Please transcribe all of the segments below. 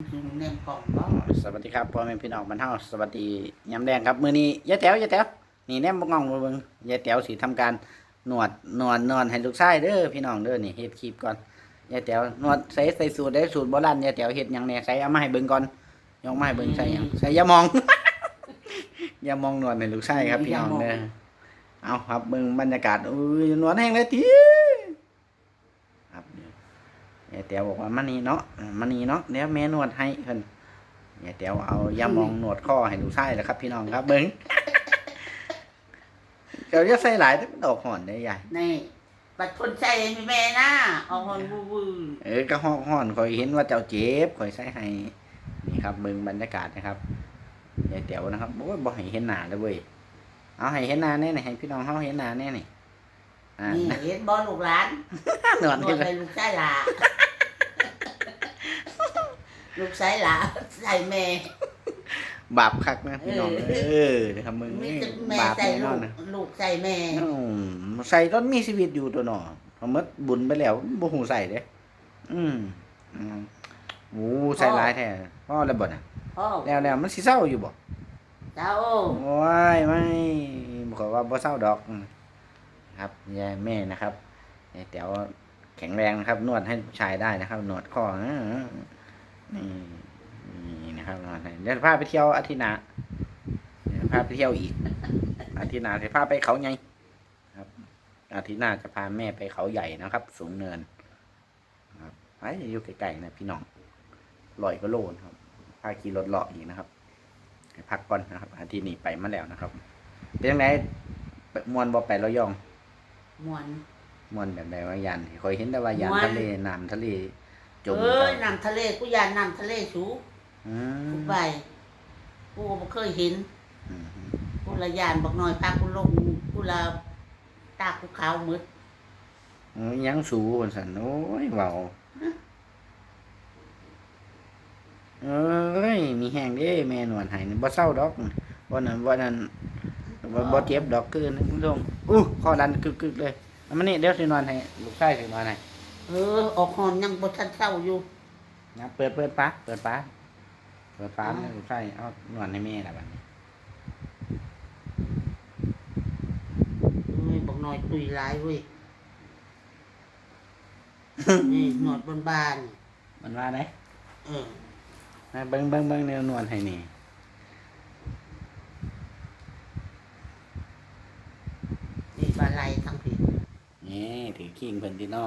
คือแนมกล่องบ่สวัสดีครับพ่อแม่พี่น้องบ้านเฮาสวัสดียามแดงครับมื้อนี้ยายแต๋วยายแต๋วนี่แนมบ่งองมาเบิ่งยายแต๋วสิทำการนวดนวดนวดให้ลูกชายเด้อพี่น้องเด้อนี่เฮ็ดคลิปก่อนยายแต๋วนวดใส่ใส่สูตรได้สูตรโบราณยายแต๋วเฮ็ดหยังแหน่ใส่เอามาให้เบิ่งก่อนยกมาให้เบิ่งใส่หยังใส่ยามองยามองนวดให้ลูกชายครับพี่น้องเด้อเอาครับเบิ่งบรรยากาศอุ้ยนวดแห้งเลยติครับยายแต๋วบอกว่ามานี่เนาะมานี่เนาะเดี๋ยวแม่นวดให้เพิ่นเนี่ยเดี๋ยวเอายามองหนวดข้อให้ดูไส้แล้วครับ พี่น้องครับเบิ้งเดี๋ยวจะใส่หลายแต่มันออกห่อนได้ใหญ่นี่บัดคนใส่มีแม่นะเอาหอนบูบูเออก็ห่อห่อนคอยเห็นว่าเจ้าเจ็บคอยใส่ให้นี่ครับเบิ้งบรรยากาศนะครับยายเต๋วนะครับโอ้ยบ่ให้เห็นหน้าเลยเว้ยเอาให้เห็นหน้าแน่นี่ให้พี่น้องเฮาเห็นหน้าแน่นี่อ่านี่เห็นบ่ลูกหลานนวดนให้วดเลยให้ลูกชายหลา ลูกชายหลาใส่แม่ บาปคักนะพี่น้องเออครับมึงมีนี่แต่แม่บาปใส่แน่นลูอนกนะลูกใส่แม่ อืมใส่ต้นมีชีวิตอยู่ตัวหนอพอหมดบุญไปแล้วบ่หูใส่เด้อืมอืมโอ้ใส่หลายแท้พ่อแล้วบ่น่ะพ่อแล้วแล้วมันสิเศร้าอยู่บ่เจ้าโอ้ยไม่บอกว่าบ่เศร้าดอกอืมครับยายแม่นะครับยายแต๋วแข็งแรงนะครับ นวดให้ผู้ชายได้นะครับ นวดข้อนะ นี่นี่นะครับนวดให้เดี๋ยวพาไปเที่ยวอาทิตย์หน้าเดี๋ยวพาไปเที่ยวอีก อาทิตย์หน้าจะพาไปเขาใหญ่ครับ อาทิตย์หน้าจะพาแม่ไปเขาใหญ่นะครับ สูงเนินครับไปอยู่ไกลๆนะพี่น้องลอยก็โลนะครับพาขี่รถเลาะอีกนะครับให้พักก่อนนะครับ อาทิตย์นี้ไปมาแล้วนะครับ เป็นยังไงไปมวนบ่ไประยองมวนมวนแบบใดว่ายันคอยเห็นแต่ว่ายันม่วนทะเลน้ำทะเล จมเอ้ยน้ำทะเลกูยานน้ำทะเลสูงอืมกูไปกูก็บ่เคยเห็นอืมกูละยานบักหน่อยพากูลงกูละตากูขาวหมืดโอ้ยยังสูคนสันโอ้ยเบาเอ้ยมีแห้งเด้แม่นวลใหายบ่เศร้าดอกวันนั้นวันนั้นบ่บ่เจ็บดอกคือนะคุณผู้ชมอู้ข้อดันกึกๆเลยเอามานี่เดี๋ยวสินอนให้ลูกชายสินอนให้ เออ ออกหอนยังบ่ทันเศร้าอยู่ นะเปิดเปิดปะเปิดปะเปิดปะอ๋อให้ลูกชายเอานอนให้แม่ล่ะบัดนี้เอ้ยบักหน่อยตุยหลายเว้ย นี่หนวดบนบานมันว่าไดเออมาเบิ่งเบิ่งเบิ่งแนวนวลให้นี่นี่บาไหลทั้งผิดนี่ถือคิงเพิ่นที่นอ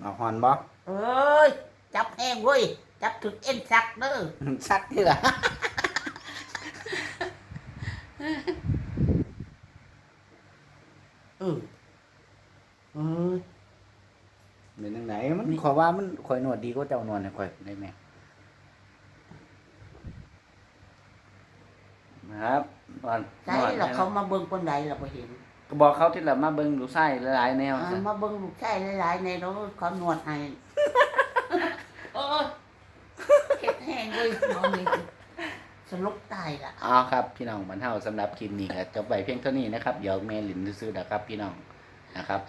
เอาฮอนบ่เอ้ย จับแห้งเว้ย จับถึกเอ็นซักเด้อซักที่ล่ะเออเอ้ยเป็นจังไดมันขอยว่ามันข่อยนวดดีกว่าเจ้านวดให้ข่อยได้แม่นะครับนวดใช่นวดหรอเขามาเบิ่งปานใดล่ะบ่เห็น ก็บอกเขาที่ละมาเบิ่งดูไส้หลายๆแนวอ่าซะมาเบิ่งลูกชายหลายๆในรถเขานวดให้โอ้ยเฮ็ดแห้งเว้ยน้องนี่สลบตายล่ะเอาครับพี่น้องบรรเทาสำหรับคลิปนี้ก็จบไปเพียงเท่านี้นะครับเดี๋ยวแม่หลินซื้อๆนะครับ พี่น้องนะครับ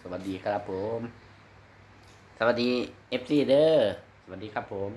สวัสดีครับผม สวัสดี FC เด้อสวัสดีครับผม